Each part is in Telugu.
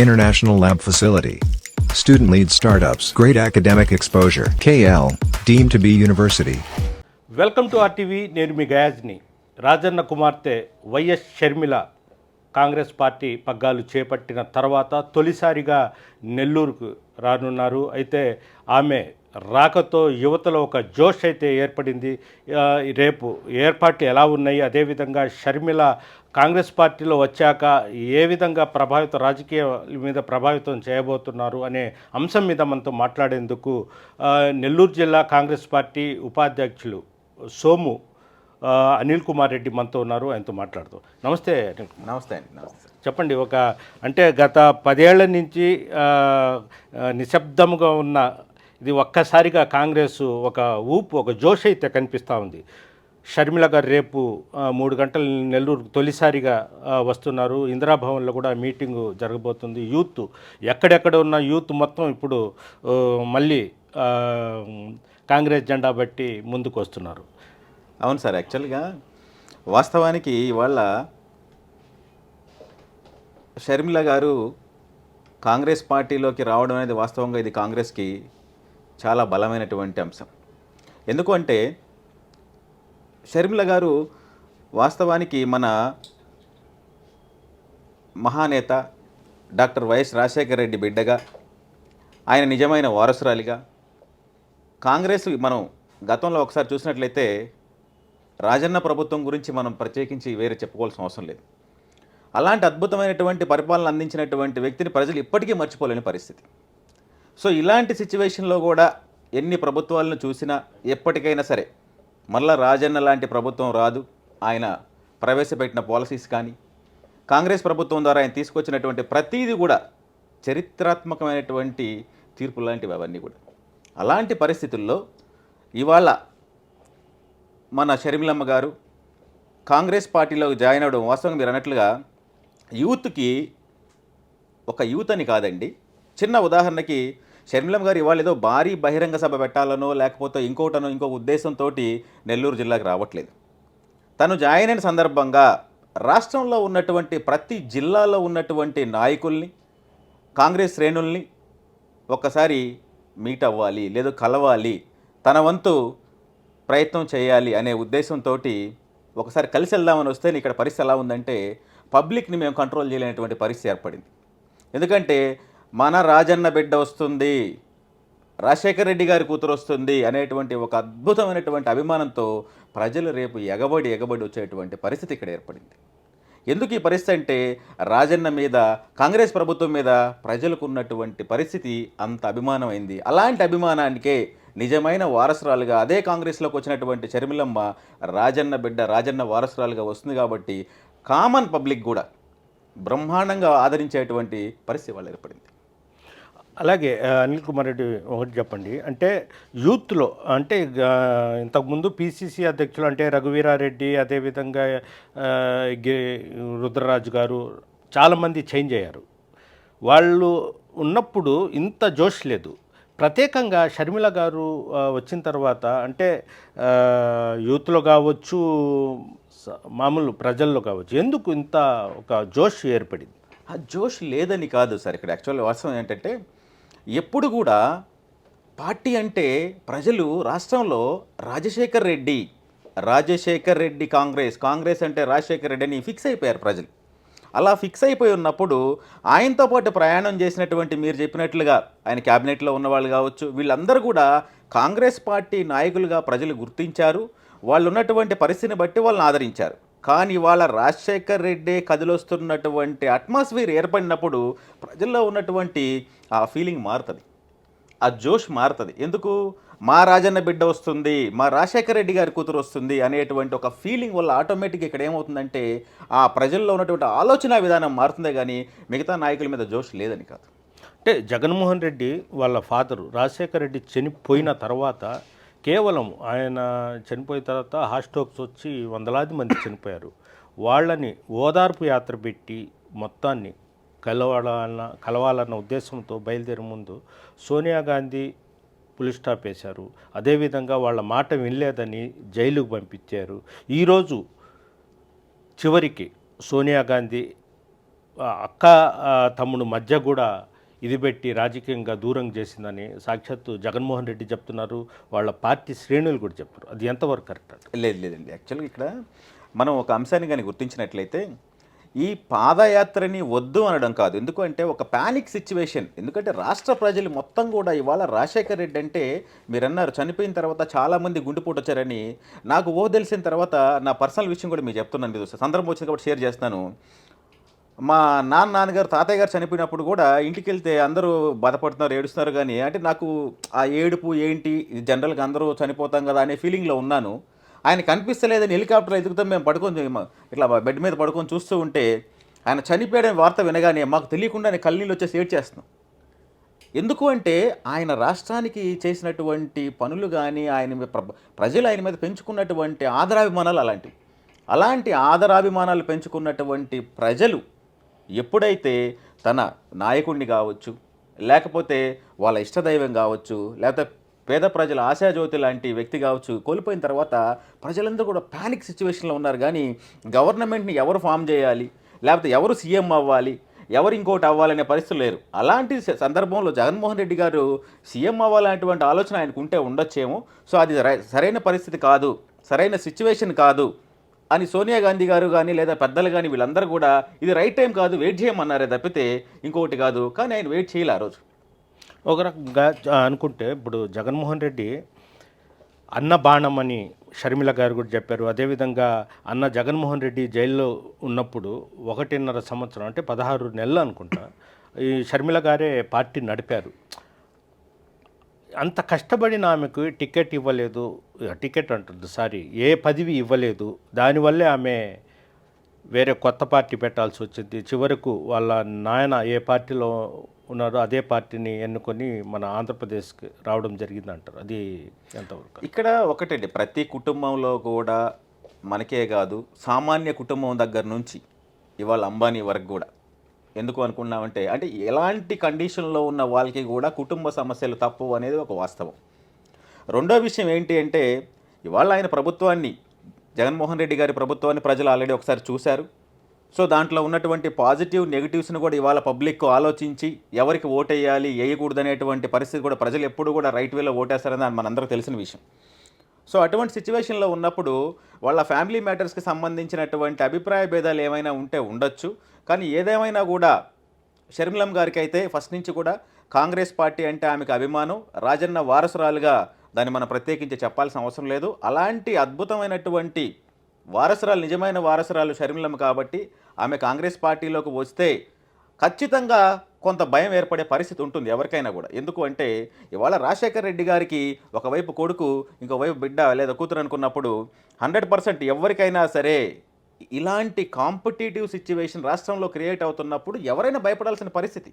International Lab Facility. Student lead startups. Great academic exposure. KL. Deemed to be university. Welcome to RTV నేను మీ గయాజ్ని రాజన్న కుమార్తె వైఎస్ షర్మిల కాంగ్రెస్ పార్టీ పగ్గాలు చేపట్టిన తర్వాత తొలిసారిగా నెల్లూరుకు రానున్నారు అయితే ఆమె రాకతో యువతలో ఒక జోష్ అయితే ఏర్పడింది రేపు ఏర్పాట్లు ఎలా ఉన్నాయి అదేవిధంగా షర్మిల కాంగ్రెస్ పార్టీలో వచ్చాక ఏ విధంగా ప్రభావితం రాజకీయ మీద ప్రభావితం చేయబోతున్నారు అనే అంశం మీద మనతో మాట్లాడేందుకు నెల్లూరు జిల్లా కాంగ్రెస్ పార్టీ ఉపాధ్యక్షులు సోము అనిల్ కుమార్ రెడ్డి మనతో ఉన్నారు. ఆయనతో మాట్లాడుతాం నమస్తే. నమస్తే అండి నమస్తే. చెప్పండి ఒక అంటే గత పదేళ్ళ నుంచి నిశ్శబ్దంగా ఉన్న ఇది ఒక్కసారిగా కాంగ్రెస్ ఒక ఊపు ఒక జోష్ అయితే కనిపిస్తూ ఉంది. షర్మిల గారు రేపు మూడు గంటలు నెల్లూరు తొలిసారిగా వస్తున్నారు. ఇందిరాభవన్లో కూడా మీటింగు జరగబోతుంది. యూత్ ఎక్కడెక్కడ ఉన్న యూత్ మొత్తం ఇప్పుడు మళ్ళీ కాంగ్రెస్ జెండా బట్టి ముందుకు వస్తున్నారు అవును సార్ యాక్చువల్గా వాస్తవానికి ఇవాళ షర్మిల గారు కాంగ్రెస్ పార్టీలోకి రావడం అనేది వాస్తవంగా ఇది కాంగ్రెస్కి చాలా బలమైనటువంటి అంశం. ఎందుకు అంటే షర్మిల గారు వాస్తవానికి మన మహానేత డాక్టర్ వైఎస్ రాజశేఖర రెడ్డి బిడ్డగా ఆయన నిజమైన వారసురాలిగా. కాంగ్రెస్ మనం గతంలో ఒకసారి చూసినట్లయితే రాజన్న ప్రభుత్వం గురించి మనం ప్రత్యేకించి వేరే చెప్పుకోవాల్సిన అవసరం లేదు. అలాంటి అద్భుతమైనటువంటి పరిపాలన అందించినటువంటి వ్యక్తిని ప్రజలు ఇప్పటికీ మర్చిపోలేని పరిస్థితి. సో ఇలాంటి సిచ్యువేషన్లో కూడా ఎన్ని ప్రభుత్వాలను చూసినా ఎప్పటికైనా సరే మళ్ళా రాజన్న లాంటి ప్రభుత్వం రాదు. ఆయన ప్రవేశపెట్టిన పాలసీస్ కానీ కాంగ్రెస్ ప్రభుత్వం ద్వారా ఆయన తీసుకొచ్చినటువంటి ప్రతీది కూడా చరిత్రాత్మకమైనటువంటి తీర్పు లాంటివి అవన్నీ కూడా. అలాంటి పరిస్థితుల్లో ఇవాళ మన షర్మిలమ్మ గారు కాంగ్రెస్ పార్టీలోకి జాయిన్ అవ్వడం వాస్తవంగా మీరు అన్నట్లుగా యూత్కి ఒక యూత్ అని కాదండి. చిన్న ఉదాహరణకి షర్మిలం గారు ఇవాళ ఏదో భారీ బహిరంగ సభ పెట్టాలనో లేకపోతే ఇంకోటనో ఇంకో ఉద్దేశంతో నెల్లూరు జిల్లాకు రావట్లేదు. తను జాయిన్ అయిన సందర్భంగా రాష్ట్రంలో ఉన్నటువంటి ప్రతి జిల్లాలో ఉన్నటువంటి నాయకుల్ని కాంగ్రెస్ శ్రేణుల్ని ఒక్కసారి మీట్ అవ్వాలి లేదు కలవాలి తన వంతు ప్రయత్నం చేయాలి అనే ఉద్దేశంతో ఒకసారి కలిసి వెళ్దామని వస్తే ఇక్కడ పరిస్థితి ఎలా ఉందంటే పబ్లిక్ని మేము కంట్రోల్ చేయలేనటువంటి పరిస్థితి ఏర్పడింది. ఎందుకంటే మన రాజన్న బిడ్డ వస్తుంది రాజశేఖర రెడ్డి గారి కూతురు వస్తుంది అనేటువంటి ఒక అద్భుతమైనటువంటి అభిమానంతో ప్రజలు రేపు ఎగబడి ఎగబడి వచ్చేటువంటి పరిస్థితి ఇక్కడ ఏర్పడింది. ఎందుకు ఈ పరిస్థితి అంటే రాజన్న మీద కాంగ్రెస్ ప్రభుత్వం మీద ప్రజలకు ఉన్నటువంటి పరిస్థితి అంత అభిమానమైంది. అలాంటి అభిమానానికే నిజమైన వారసురాలుగా అదే కాంగ్రెస్లోకి వచ్చినటువంటి చర్మిలమ్మ రాజన్న బిడ్డ రాజన్న వారసురాలుగా వస్తుంది కాబట్టి కామన్ పబ్లిక్ కూడా బ్రహ్మాండంగా ఆదరించేటువంటి పరిస్థితి వాళ్ళు ఏర్పడింది. అలాగే అనిల్ కుమార్ రెడ్డి ఒకటి చెప్పండి. అంటే యూత్లో అంటే ఇంతకుముందు పిసిసి అధ్యక్షులు అంటే రఘువీరారెడ్డి అదేవిధంగా ఆ, రుద్రరాజు గారు చాలామంది చేంజ్ అయ్యారు. వాళ్ళు ఉన్నప్పుడు ఇంత జోష్ లేదు. ప్రత్యేకంగా షర్మిల గారు వచ్చిన తర్వాత అంటే యూత్లో కావచ్చు మామూలు ప్రజల్లో కావచ్చు ఎందుకు ఇంత ఒక జోష్ ఏర్పడింది? ఆ జోష్ లేదని కాదు సార్ ఇక్కడ యాక్చువల్ వాస్తవం ఏంటంటే ఎప్పుడు కూడా పార్టీ అంటే ప్రజలు రాష్ట్రంలో రాజశేఖర్ రెడ్డి రాజశేఖర్ రెడ్డి కాంగ్రెస్ కాంగ్రెస్ అంటే రాజశేఖర్ రెడ్డి అని ఫిక్స్ అయిపోయారు ప్రజలు. అలా ఫిక్స్ అయిపోయి ఉన్నప్పుడు ఆయనతో పాటు ప్రయాణం చేసినటువంటి మీరు చెప్పినట్లుగా ఆయన క్యాబినెట్లో ఉన్నవాళ్ళు కావచ్చు వీళ్ళందరూ కూడా కాంగ్రెస్ పార్టీ నాయకులుగా ప్రజలు గుర్తించారు వాళ్ళు ఉన్నటువంటి పరిస్థితిని బట్టి వాళ్ళని ఆదరించారు. కానీ వాళ్ళ రాజశేఖర్ రెడ్డి కదిలొస్తున్నటువంటి అట్మాస్ఫియర్ ఏర్పడినప్పుడు ప్రజల్లో ఉన్నటువంటి ఆ ఫీలింగ్ మారుతుంది. ఆ జోష్ మారుతుంది. ఎందుకు? మా రాజన్న బిడ్డ వస్తుంది మా రాజశేఖర రెడ్డి గారి కూతురు వస్తుంది అనేటువంటి ఒక ఫీలింగ్ వల్ల ఆటోమేటిక్గా ఇక్కడ ఏమవుతుందంటే ఆ ప్రజల్లో ఉన్నటువంటి ఆలోచన విధానం మారుతుందే కానీ మిగతా నాయకుల మీద జోష్ లేదని కాదు. అంటే జగన్మోహన్ రెడ్డి వాళ్ళ ఫాదరు రాజశేఖర రెడ్డి చనిపోయిన తర్వాత కేవలం ఆయన చనిపోయిన తర్వాత హాస్టోక్స్ వచ్చి వందలాది మంది చనిపోయారు. వాళ్ళని ఓదార్పు యాత్ర పెట్టి మొత్తాన్ని కలవాలన్న కలవాలన్న ఉద్దేశంతో బయలుదేరే ముందు సోనియా గాంధీ పులి స్టాప్ వేశారు. అదేవిధంగా వాళ్ళ మాట వినలేదని జైలుకు పంపించారు. ఈరోజు చివరికి సోనియా గాంధీ అక్క తమ్ముడు మధ్య కూడా ఇది పెట్టి రాజకీయంగా దూరం చేసిందని సాక్షాత్తు జగన్మోహన్ రెడ్డి చెప్తున్నారు. వాళ్ళ పార్టీ శ్రేణులు కూడా చెప్తున్నారు. అది ఎంతవరకు కరెక్ట్ లేదు లేదండి యాక్చువల్గా ఇక్కడ మనం ఒక అంశాన్ని కానీ గుర్తించినట్లయితే ఈ పాదయాత్రని వద్దు అనడం కాదు. ఎందుకంటే ఒక ప్యానిక్ సిచ్యువేషన్ ఎందుకంటే రాష్ట్ర ప్రజలు మొత్తం కూడా ఇవాళ రాజశేఖర రెడ్డి అంటే మీరన్నారు చనిపోయిన తర్వాత చాలామంది గుండెపోటు వచ్చారని నాకు ఓ తెలిసిన తర్వాత నా పర్సనల్ విషయం కూడా మీకు చెప్తున్నాను. సందర్భం వచ్చింది కాబట్టి షేర్ చేస్తాను. మా నాన్న నాన్నగారు తాతయ్య గారు చనిపోయినప్పుడు కూడా ఇంటికి వెళ్తే అందరూ బాధపడుతున్నారు ఏడుస్తున్నారు కానీ అంటే నాకు ఆ ఏడుపు ఏంటి జనరల్గా అందరూ చనిపోతాం కదా అనే ఫీలింగ్లో ఉన్నాను. ఆయన కనిపిస్తలేదని హెలికాప్టర్ ఎదుగుతాం మేము పడుకొని ఇట్లా బెడ్ మీద పడుకొని చూస్తూ ఉంటే ఆయన చనిపోయాడని వార్త వినగానే మాకు తెలియకుండానే కళ్ళనీళ్ళు వచ్చేసి ఏడ్చేస్తున్నాం. ఎందుకు అంటే ఆయన రాష్ట్రానికి చేసినటువంటి పనులు కానీ ఆయన మీద ప్ర- ప్రజలు ఆయన మీద పెంచుకున్నటువంటి ఆదరాభిమానాలు అలాంటివి. అలాంటి ఆదరాభిమానాలు పెంచుకున్నటువంటి ప్రజలు ఎప్పుడైతే తన నాయకుడిని కావచ్చు లేకపోతే వాళ్ళ ఇష్టదైవం కావచ్చు లేకపోతే పేద ప్రజల ఆశాజ్యోతి లాంటి వ్యక్తి కావచ్చు కోల్పోయిన తర్వాత ప్రజలందరూ కూడా ప్యానిక్ సిచ్యువేషన్లో ఉన్నారు. కానీ గవర్నమెంట్ని ఎవరు ఫామ్ చేయాలి? లేకపోతే ఎవరు సీఎం అవ్వాలి? ఎవరు ఇంకోటి అవ్వాలనే పరిస్థితులు లేరు. అలాంటి సందర్భంలో జగన్మోహన్ రెడ్డి గారు సీఎం అవ్వాలనేటువంటి ఆలోచన ఆయనకు ఉంటే ఉండొచ్చేమో. సో అది రై- సరైన పరిస్థితి కాదు. సరైన సిచ్యువేషన్ కాదు. అని సోనియా గాంధీ గారు కానీ లేదా పెద్దలు కానీ వీళ్ళందరూ కూడా ఇది రైట్ టైం కాదు వెయిట్ చేయమన్నారే తప్పితే ఇంకొకటి కాదు. కానీ ఆయన వెయిట్ చేయలే ఆ రోజు. ఒక రకంగా అనుకుంటే ఇప్పుడు జగన్మోహన్ రెడ్డి అన్న బాణం అని షర్మిల గారు కూడా చెప్పారు. అదేవిధంగా అన్న జగన్మోహన్ రెడ్డి జైల్లో ఉన్నప్పుడు ఒకటిన్నర సంవత్సరం అంటే పదహారు నెలలు అనుకుంటా ఈ షర్మిల గారే పార్టీ నడిపారు. అంత కష్టపడిన ఆమెకు టికెట్ ఇవ్వలేదు. టికెట్ అంటుంది సారీ ఏ పదవి ఇవ్వలేదు. దానివల్లే ఆమె వేరే కొత్త పార్టీ పెట్టాల్సి వచ్చింది. చివరకు వాళ్ళ నాయన ఏ పార్టీలో ఉన్నారో అదే పార్టీని ఎన్నుకొని మన ఆంధ్రప్రదేశ్కి రావడం జరిగింది అంటారు అది ఎంతవరకు? ఇక్కడ ఒకటండి ప్రతి కుటుంబంలో కూడా మనకే కాదు సామాన్య కుటుంబం దగ్గర నుంచి ఇవాళ అంబానీ వరకు కూడా ఎందుకు అనుకున్నామంటే అంటే ఎలాంటి కండిషన్లో ఉన్న వాళ్ళకి కూడా కుటుంబ సమస్యలు తప్పు అనేది ఒక వాస్తవం. రెండో విషయం ఏంటి అంటే ఇవాళ ఆయన ప్రభుత్వాన్ని జగన్మోహన్ రెడ్డి గారి ప్రభుత్వాన్ని ప్రజలు ఆల్రెడీ ఒకసారి చూశారు. సో దాంట్లో ఉన్నటువంటి పాజిటివ్ నెగిటివ్స్ని కూడా ఇవాళ పబ్లిక్ ఆలోచించి ఎవరికి ఓటేయాలి వేయకూడదు అనేటువంటి పరిస్థితి కూడా ప్రజలు ఎప్పుడు కూడా రైట్ వేలో ఓటేస్తారని మనందరికీ తెలిసిన విషయం. సో అటువంటి సిచ్యువేషన్లో ఉన్నప్పుడు వాళ్ళ ఫ్యామిలీ మ్యాటర్స్కి సంబంధించినటువంటి అభిప్రాయ భేదాలు ఏమైనా ఉంటే ఉండొచ్చు. కానీ ఏదేమైనా కూడా షర్మిలం గారికి అయితే ఫస్ట్ నుంచి కూడా కాంగ్రెస్ పార్టీ అంటే ఆమెకు అభిమానం రాజన్న వారసురాలుగా దాన్ని మనం ప్రత్యేకించి చెప్పాల్సిన అవసరం లేదు. అలాంటి అద్భుతమైనటువంటి వారసురాలు నిజమైన వారసురాలు షర్మిలమ్మ కాబట్టి ఆమె కాంగ్రెస్ పార్టీలోకి వస్తే ఖచ్చితంగా కొంత భయం ఏర్పడే పరిస్థితి ఉంటుంది ఎవరికైనా కూడా. ఎందుకు అంటే ఇవాళ రాజశేఖర్ రెడ్డి గారికి ఒకవైపు కొడుకు ఇంకోవైపు బిడ్డ లేదా కూతురు అనుకున్నప్పుడు హండ్రెడ్ పర్సెంట్ ఎవరికైనా సరే ఇలాంటి కాంపిటేటివ్ సిచ్యువేషన్ రాష్ట్రంలో క్రియేట్ అవుతున్నప్పుడు ఎవరైనా భయపడాల్సిన పరిస్థితి.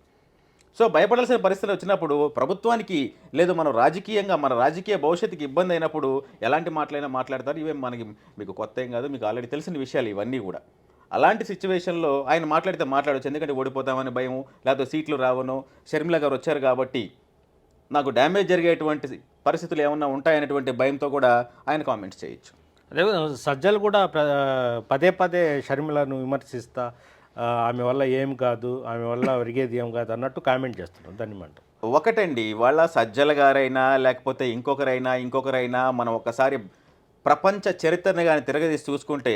సో భయపడాల్సిన పరిస్థితి వచ్చినప్పుడు ప్రభుత్వానికి లేదు మనం రాజకీయంగా మన రాజకీయ భవిష్యత్తుకి ఇబ్బంది అయినప్పుడు ఎలాంటి మాటలైనా మాట్లాడతారు. ఇవే మనకి మీకు కొత్త ఏం కాదు మీకు ఆల్రెడీ తెలిసిన విషయాలు ఇవన్నీ కూడా. అలాంటి సిచ్యువేషన్లో ఆయన మాట్లాడితే మాట్లాడవచ్చు ఎందుకంటే ఓడిపోతామని భయం లేకపోతే సీట్లు రావను. షర్మిల గారు వచ్చారు కాబట్టి నాకు డ్యామేజ్ జరిగేటువంటి పరిస్థితులు ఏమన్నా ఉంటాయనేటువంటి భయంతో కూడా ఆయన కామెంట్స్ చేయొచ్చు. అదేవిధంగా సజ్జలు కూడా పదే పదే షర్మిలను విమర్శిస్తా ఆమె వల్ల ఏం కాదు ఆమె వల్ల ఒరిగేది ఏం కాదు అన్నట్టు కామెంట్ చేస్తున్నాం దాన్ని ఏమంటారు ఒకటండి వాళ్ళ సజ్జల గారైనా లేకపోతే ఇంకొకరైనా ఇంకొకరైనా మనం ఒకసారి ప్రపంచ చరిత్రని కానీ తిరగదీసి చూసుకుంటే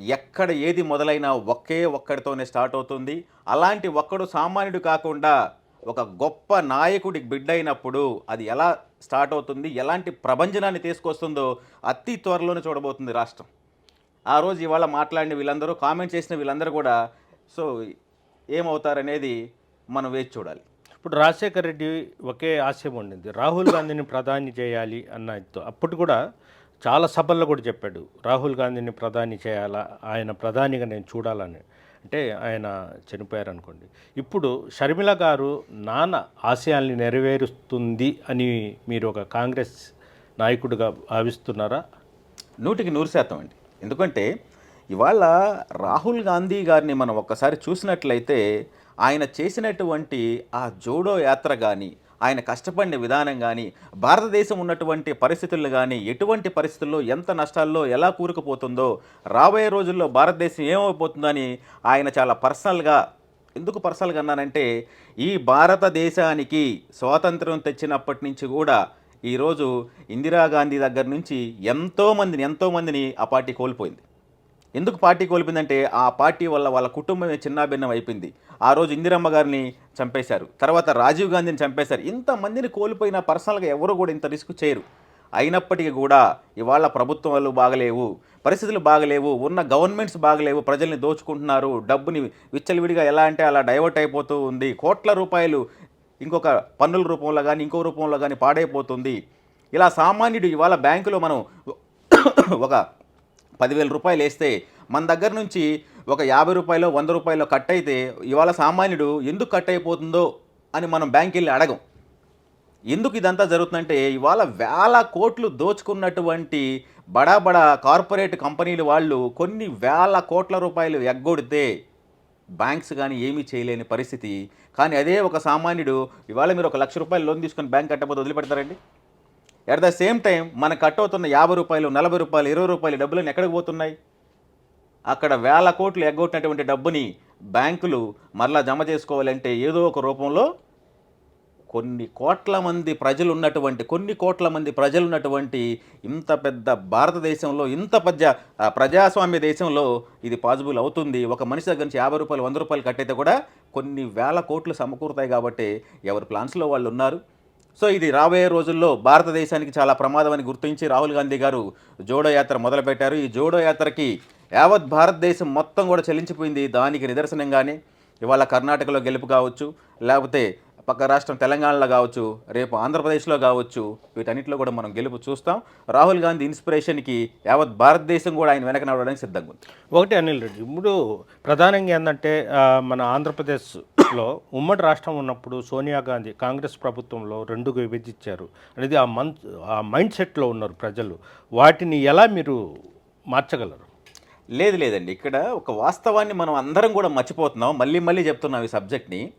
ఎక్కడ ఏది మొదలైనా ఒకే ఒక్కడితోనే స్టార్ట్ అవుతుంది. అలాంటి ఒక్కడు సామాన్యుడు కాకుండా ఒక గొప్ప నాయకుడి బిడ్డ అయినప్పుడు అది ఎలా స్టార్ట్ అవుతుంది? ఎలాంటి ప్రభంజనాన్ని తీసుకొస్తుందో అతి త్వరలోనే చూడబోతుంది రాష్ట్రం. ఆ రోజు ఇవాళ మాట్లాడిన వీళ్ళందరూ కామెంట్ చేసిన వీళ్ళందరూ కూడా సో ఏమవుతారనేది మనం వేచి చూడాలి. ఇప్పుడు రాజశేఖర రెడ్డి ఒకే ఆశయం ఉండింది. రాహుల్ గాంధీని ప్రధాని చేయాలి అన్నతో అప్పుడు కూడా చాలా సభల్లో కూడా చెప్పాడు రాహుల్ గాంధీని ప్రధాని చేయాలా? ఆయన ప్రధానిగా నేను చూడాలని. అంటే ఆయన చనిపోయారు అనుకోండి ఇప్పుడు షర్మిల గారు నాన్న ఆశయాల్ని నెరవేరుస్తుంది అని మీరు ఒక కాంగ్రెస్ నాయకుడిగా భావిస్తున్నారా? నూటికి నూరు శాతం అండి. ఎందుకంటే ఇవాళ రాహుల్ గాంధీ గారిని మనం ఒక్కసారి చూసినట్లయితే ఆయన చేసినటువంటి ఆ జోడో యాత్ర కానీ ఆయన కష్టపడిన విధానం కానీ భారతదేశం ఉన్నటువంటి పరిస్థితులు కానీ ఎటువంటి పరిస్థితుల్లో ఎంత నష్టాల్లో ఎలా కూరుకుపోతుందో రాబోయే రోజుల్లో భారతదేశం ఏమైపోతుందని ఆయన చాలా పర్సనల్గా ఎందుకు పర్సనల్గా అన్నానంటే ఈ భారతదేశానికి స్వాతంత్రం తెచ్చినప్పటి నుంచి కూడా ఈరోజు ఇందిరాగాంధీ దగ్గర నుంచి ఎంతోమందిని ఎంతోమందిని ఆ పార్టీ కోల్పోయింది. ఎందుకు పార్టీ కోల్పోయిందంటే ఆ పార్టీ వల్ల వాళ్ళ కుటుంబమే చిన్నాభిన్నం అయిపోయింది. ఆ రోజు ఇందిరమ్మ గారిని చంపేశారు. తర్వాత రాజీవ్ గాంధీని చంపేశారు. ఇంతమందిని కోల్పోయిన పర్సనల్గా ఎవరు కూడా ఇంత రిస్క్ చేయరు. అయినప్పటికీ కూడా ఇవాళ ప్రభుత్వాలు బాగలేవు పరిస్థితులు బాగలేవు ఉన్న గవర్నమెంట్స్ బాగలేవు ప్రజల్ని దోచుకుంటున్నారు. డబ్బుని విచ్చలవిడిగా ఎలా అంటే అలా డైవర్ట్ అయిపోతూ ఉంది. కోట్ల రూపాయలు ఇంకొక పన్నుల రూపంలో కానీ ఇంకో రూపంలో కానీ పాడైపోతుంది. ఇలా సామాన్యుడు ఇవాళ బ్యాంకులో మనం ఒక పదివేల రూపాయలు వేస్తే మన దగ్గర నుంచి ఒక యాభై రూపాయలు వంద రూపాయలు కట్ అయితే ఇవాళ సామాన్యుడు ఎందుకు కట్ అయిపోతుందో అని మనం బ్యాంక్ వెళ్ళి అడగం. ఎందుకు ఇదంతా జరుగుతుందంటే ఇవాళ వేల కోట్లు దోచుకున్నటువంటి బడా బడా కార్పొరేట్ కంపెనీలు వాళ్ళు కొన్ని వేల కోట్ల రూపాయలు ఎగ్గొడితే బ్యాంక్స్ కానీ ఏమీ చేయలేని పరిస్థితి. కానీ అదే ఒక సామాన్యుడు ఇవాళ మీరు ఒక లక్ష రూపాయలు లోన్ తీసుకొని బ్యాంక్ కట్టకపోతే వదిలిపెడతారండి? అట్ ద సేమ్ టైం మన కట్ అవుతున్న యాభై రూపాయలు నలభై రూపాయలు ఇరవై రూపాయలు డబ్బులను ఎక్కడికి పోతున్నాయి? అక్కడ వేల కోట్లు ఎగ్గొట్టినటువంటి డబ్బుని బ్యాంకులు మరలా జమ చేసుకోవాలంటే ఏదో ఒక రూపంలో కొన్ని కోట్ల మంది ప్రజలు ఉన్నటువంటి కొన్ని కోట్ల మంది ప్రజలు ఉన్నటువంటి ఇంత పెద్ద భారతదేశంలో ఇంత పెద్ద ప్రజాస్వామ్య దేశంలో ఇది పాసిబుల్ అవుతుంది. ఒక మనిషి దగ్గర నుంచి యాభై రూపాయలు వంద రూపాయలు కట్టయితే కూడా కొన్ని వేల కోట్లు సమకూరుతాయి కాబట్టి ఎవరి ప్లాన్స్లో వాళ్ళు ఉన్నారు. సో ఇది రాబోయే రోజుల్లో భారతదేశానికి చాలా ప్రమాదం అని గుర్తించి రాహుల్ గాంధీ గారు జోడో యాత్ర మొదలుపెట్టారు. ఈ జోడో యాత్రకి యావత్ భారతదేశం మొత్తం కూడా చెల్లించిపోయింది దానికి నిదర్శనంగానే. ఇవాళ కర్ణాటకలో గెలుపు కావచ్చు లేకపోతే పక్క రాష్ట్రం తెలంగాణలో కావచ్చు రేపు ఆంధ్రప్రదేశ్లో కావచ్చు వీటన్నిటిలో కూడా మనం గెలుపు చూస్తాం. రాహుల్ గాంధీ ఇన్స్పిరేషన్కి యావత్ భారతదేశం కూడా ఆయన వెనక నడవడానికి సిద్ధంగా ఉంది. ఒకటి అనిల్ రెడ్డి ఇప్పుడు ప్రధానంగా ఏంటంటే మన ఆంధ్రప్రదేశ్ ఆంధ్రప్రదేశ్లో ఉమ్మడి రాష్ట్రం ఉన్నప్పుడు సోనియా గాంధీ కాంగ్రెస్ ప్రభుత్వంలో రెండుగా విభజించారు. అనేది ఆ మన్ ఆ మైండ్ సెట్లో ఉన్నారు ప్రజలు. వాటిని ఎలా మీరు మార్చగలరు? లేదు లేదండి. ఇక్కడ ఒక వాస్తవాన్ని మనం అందరం కూడా మర్చిపోతున్నాం. మళ్ళీ మళ్ళీ చెప్తున్నాం ఈ సబ్జెక్ట్ని.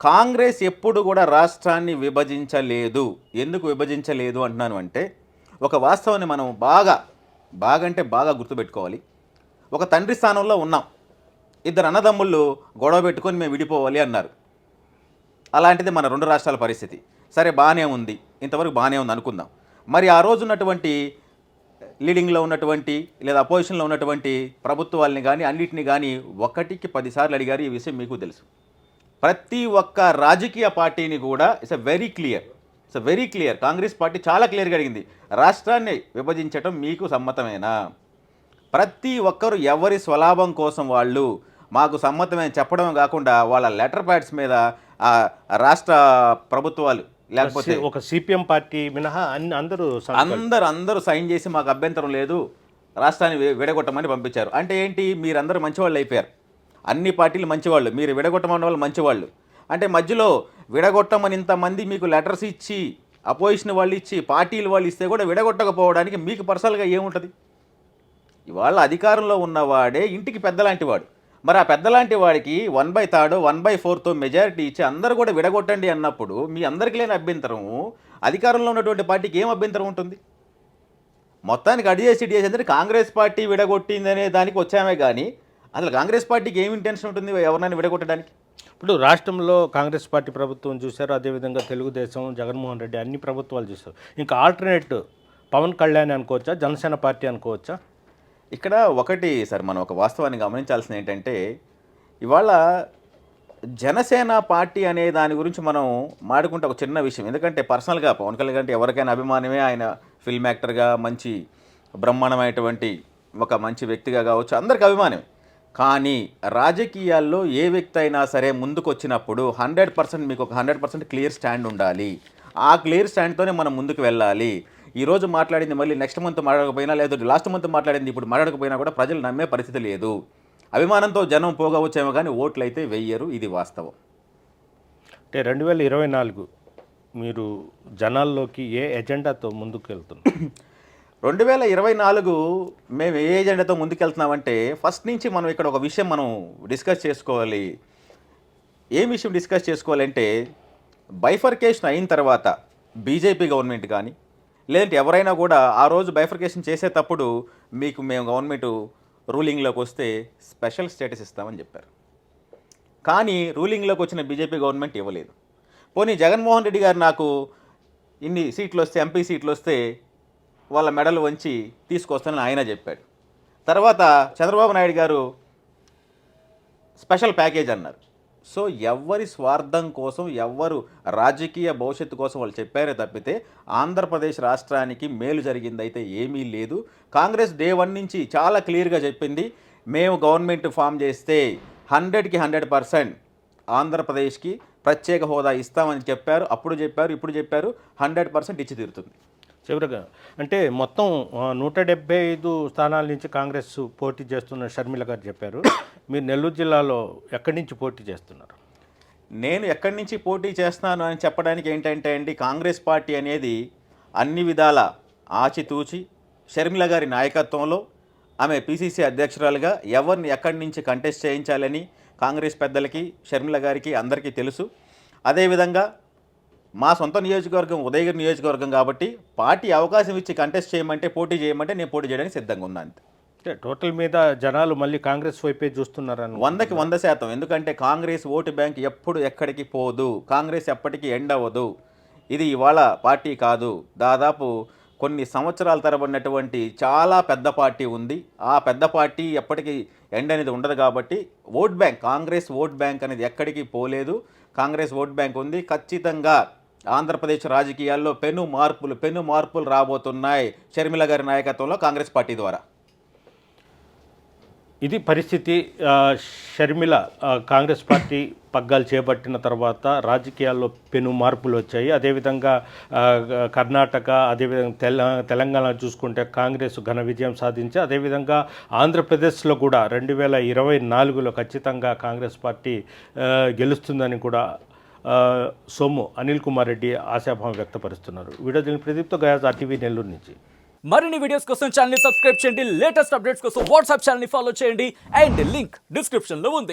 కాంగ్రెస్ ఎప్పుడు కూడా రాష్ట్రాన్ని విభజించలేదు. ఎందుకు విభజించలేదు అంటున్నాను అంటే ఒక వాస్తవాన్ని మనం బాగా బాగా అంటే బాగా గుర్తుపెట్టుకోవాలి. ఒక తండ్రి స్థానంలో ఉన్నాం. ఇద్దరు అన్నదమ్ముళ్ళు గొడవ పెట్టుకొని మేము విడిపోవాలి అన్నారు. అలాంటిది మన రెండు రాష్ట్రాల పరిస్థితి. సరే బాగానే ఉంది. ఇంతవరకు బాగానే ఉంది అనుకుందాం. మరి ఆ రోజు ఉన్నటువంటి లీడింగ్లో ఉన్నటువంటి లేదా అపోజిషన్లో ఉన్నటువంటి ప్రభుత్వాలని కానీ అన్నిటిని కానీ ఒకటికి పదిసార్లు అడిగారు. ఈ విషయం మీకు తెలుసు. ప్రతి ఒక్క రాజకీయ పార్టీని కూడా it's a very clear it's a very clear Congress party చాలా క్లియర్గా అడిగింది. రాష్ట్రాన్ని విభజించడం మీకు సమ్మతమేనా? ప్రతి ఒక్కరు ఎవరి స్వలాభం కోసం వాళ్ళు మాకు సమ్మతమే చెప్పడం కాకుండా వాళ్ళ లెటర్ ప్యాడ్స్ మీద ఆ రాష్ట్ర ప్రభుత్వాలు లేకపోతే ఒక సిపిఎం పార్టీ మినహా అన్ని అందరూ అందరు అందరూ సైన్ చేసి మాకు అభ్యంతరం లేదు రాష్ట్రాన్ని విడగొట్టమని పంపించారు. అంటే ఏంటి? మీరందరూ మంచివాళ్ళు అయిపోయారు. అన్ని పార్టీలు మంచివాళ్ళు. మీరు విడగొట్టమన్న వాళ్ళు మంచివాళ్ళు. అంటే మధ్యలో విడగొట్టమని ఇంతమంది మీకు లెటర్స్ ఇచ్చి అపోజిషన్ వాళ్ళు ఇచ్చి పార్టీలు వాళ్ళు ఇస్తే కూడా విడగొట్టకపోవడానికి మీకు పర్సనల్గా ఏముంటుంది? ఇవాళ అధికారంలో ఉన్నవాడే ఇంటికి పెద్దలాంటి వాడు. మరి ఆ పెద్దలాంటి వాడికి one by third one by ఫోర్తో majority ఇచ్చి అందరూ కూడా విడగొట్టండి అన్నప్పుడు మీ అందరికీ లేని అభ్యంతరం అధికారంలో ఉన్నటువంటి పార్టీకి ఏం అభ్యంతరం ఉంటుంది? మొత్తానికి అడిగేసి డిఎస్ అంటే కాంగ్రెస్ పార్టీ విడగొట్టిందనే దానికి వచ్చామే కానీ అసలు కాంగ్రెస్ పార్టీకి ఏం ఇంటెన్షన్ ఉంటుంది ఎవరినైనా విడగొట్టడానికి? ఇప్పుడు రాష్ట్రంలో కాంగ్రెస్ పార్టీ ప్రభుత్వం చూశారు అదేవిధంగా తెలుగుదేశం జగన్మోహన్ రెడ్డి అన్ని ప్రభుత్వాలు చూశారు. ఇంకా ఆల్టర్నేట్ పవన్ కళ్యాణ్ అనుకోవచ్చా జనసేన పార్టీ అనుకోవచ్చా? ఇక్కడ ఒకటి సార్ మనం ఒక వాస్తవాన్ని గమనించాల్సింది ఏంటంటే ఇవాళ జనసేన పార్టీ అనే దాని గురించి మనం మాడుకుంటే ఒక చిన్న విషయం. ఎందుకంటే పర్సనల్గా పవన్ కళ్యాణ్ అంటే ఎవరికైనా అభిమానమే ఆయన ఫిల్మ్ యాక్టర్గా మంచి బ్రహ్మాండమైనటువంటి ఒక మంచి వ్యక్తిగా కావచ్చు అందరికి అభిమానమే. కానీ రాజకీయాల్లో ఏ వ్యక్తి అయినా సరే ముందుకు వచ్చినప్పుడు హండ్రెడ్ పర్సెంట్ మీకు ఒక హండ్రెడ్ పర్సెంట్ క్లియర్ స్టాండ్ ఉండాలి. ఆ క్లియర్ స్టాండ్తోనే మనం ముందుకు వెళ్ళాలి. ఈ రోజు మాట్లాడింది మళ్ళీ నెక్స్ట్ మంత్ మాట్లాడకపోయినా లేదా లాస్ట్ మంత్ మాట్లాడింది ఇప్పుడు మాట్లాడకపోయినా కూడా ప్రజలు నమ్మే పరిస్థితి లేదు. అభిమానంతో జనం పోగవచ్చేమో కానీ ఓట్లు అయితే వెయ్యరు ఇది వాస్తవం. అంటే రెండు వేల ఇరవై నాలుగు మీరు జనాల్లోకి ఏ ఎజెండాతో ముందుకు వెళ్తున్నారు రెండు వేల ఇరవై నాలుగు మేము ఏ ఎజెండాతో ముందుకెళ్తున్నామంటే ఫస్ట్ నుంచి మనం ఇక్కడ ఒక విషయం మనం డిస్కస్ చేసుకోవాలి. ఏం విషయం డిస్కస్ చేసుకోవాలంటే బైఫర్కేషన్ అయిన తర్వాత బీజేపీ గవర్నమెంట్ కానీ లేదంటే ఎవరైనా కూడా ఆ రోజు బైఫర్కేషన్ చేసేటప్పుడు మీకు మేము గవర్నమెంట్ రూలింగ్లోకి వస్తే స్పెషల్ స్టేటస్ ఇస్తామని చెప్పారు. కానీ రూలింగ్లోకి వచ్చిన బీజేపీ గవర్నమెంట్ ఇవ్వలేదు. పోనీ జగన్మోహన్ రెడ్డి గారు నాకు ఇన్ని సీట్లు వస్తే ఎంపీ సీట్లు వస్తే వాళ్ళ మెడలు వంచి తీసుకొస్తానని ఆయన చెప్పాడు. తర్వాత చంద్రబాబు నాయుడు గారు స్పెషల్ ప్యాకేజ్ అన్నారు. సో ఎవ్వరి స్వార్థం కోసం ఎవ్వరు రాజకీయ భవిష్యత్తు కోసం వాళ్ళు చెప్పారే తప్పితే ఆంధ్రప్రదేశ్ రాష్ట్రానికి మేలు జరిగిందైతే ఏమీ లేదు. కాంగ్రెస్ డే వన్ నుంచి చాలా క్లియర్గా చెప్పింది మేము గవర్నమెంట్ ఫామ్ చేస్తే హండ్రెడ్కి హండ్రెడ్ పర్సెంట్ ఆంధ్రప్రదేశ్కి ప్రత్యేక హోదా ఇస్తామని చెప్పారు. అప్పుడు చెప్పారు ఇప్పుడు చెప్పారు హండ్రెడ్ పర్సెంట్ ఇచ్చి తీరుతుంది. చివరిగా అంటే మొత్తం నూట డెబ్బై ఐదు స్థానాల నుంచి కాంగ్రెస్ పోటీ చేస్తున్న షర్మిల గారు చెప్పారు. మీరు నెల్లూరు జిల్లాలో ఎక్కడి నుంచి పోటీ చేస్తున్నారు? నేను ఎక్కడి నుంచి పోటీ చేస్తున్నాను అని చెప్పడానికి ఏంటంటే అండి కాంగ్రెస్ పార్టీ అనేది అన్ని విధాల ఆచితూచి షర్మిల గారి నాయకత్వంలో ఆమె పిసిసి అధ్యక్షురాలుగా ఎవరిని ఎక్కడి నుంచి కంటెస్ట్ చేయించాలని కాంగ్రెస్ పెద్దలకి షర్మిల గారికి అందరికీ తెలుసు. అదేవిధంగా మా సొంత నియోజకవర్గం ఉదయగిరి నియోజకవర్గం కాబట్టి పార్టీ అవకాశం ఇచ్చి కంటెస్ట్ చేయమంటే పోటీ చేయమంటే నేను పోటీ చేయడానికి సిద్ధంగా ఉన్నాను అంతే. అంటే టోటల్ మీద జనాలు మళ్ళీ కాంగ్రెస్ వైపే చూస్తున్నారని వందకి వంద శాతం. ఎందుకంటే కాంగ్రెస్ ఓటు బ్యాంక్ ఎప్పుడు ఎక్కడికి పోదు కాంగ్రెస్ ఎప్పటికీ ఎండ్ అవ్వదు. ఇది ఇవాళ పార్టీ కాదు. దాదాపు కొన్ని సంవత్సరాల తరబడినటువంటి చాలా పెద్ద పార్టీ ఉంది. ఆ పెద్ద పార్టీ ఎప్పటికీ ఎండ్ అనేది ఉండదు కాబట్టి vote bank Congress vote bank అనేది ఎక్కడికి పోలేదు. కాంగ్రెస్ ఓట్ బ్యాంక్ ఉంది. ఖచ్చితంగా ఆంధ్రప్రదేశ్ రాజకీయాల్లో పెను మార్పులు పెను మార్పులు రాబోతున్నాయి. షర్మిల గారి నాయకత్వంలో కాంగ్రెస్ పార్టీ ద్వారా. ఇది పరిస్థితి షర్మిల కాంగ్రెస్ పార్టీ పగ్గాలు చేపట్టిన తర్వాత రాజకీయాల్లో పెను మార్పులు వచ్చాయి. అదేవిధంగా కర్ణాటక అదేవిధంగా తెల తెలంగాణ చూసుకుంటే కాంగ్రెస్ ఘన విజయం సాధించి అదేవిధంగా ఆంధ్రప్రదేశ్లో కూడా రెండు వేల ఇరవై నాలుగులో ఖచ్చితంగా కాంగ్రెస్ పార్టీ గెలుస్తుందని కూడా సొమ్ము అనిల్ కుమార్ రెడ్డి ఆశాభావం వ్యక్తపరుస్తున్నారు. వీడియో దీని ప్రదీప్తో గయాజ్ ఆర్టీవీ నెల్లూరు నుంచి. మరిన్ని వీడియోస్ కోసం ఛానల్ సబ్స్క్రైబ్ చేయండి. లేటెస్ట్ అప్డేట్స్ కోసం వాట్సాప్ ఛానల్ని ఫాలో చేయండి. అండ్ లింక్ డిస్క్రిప్షన్లో ఉంది.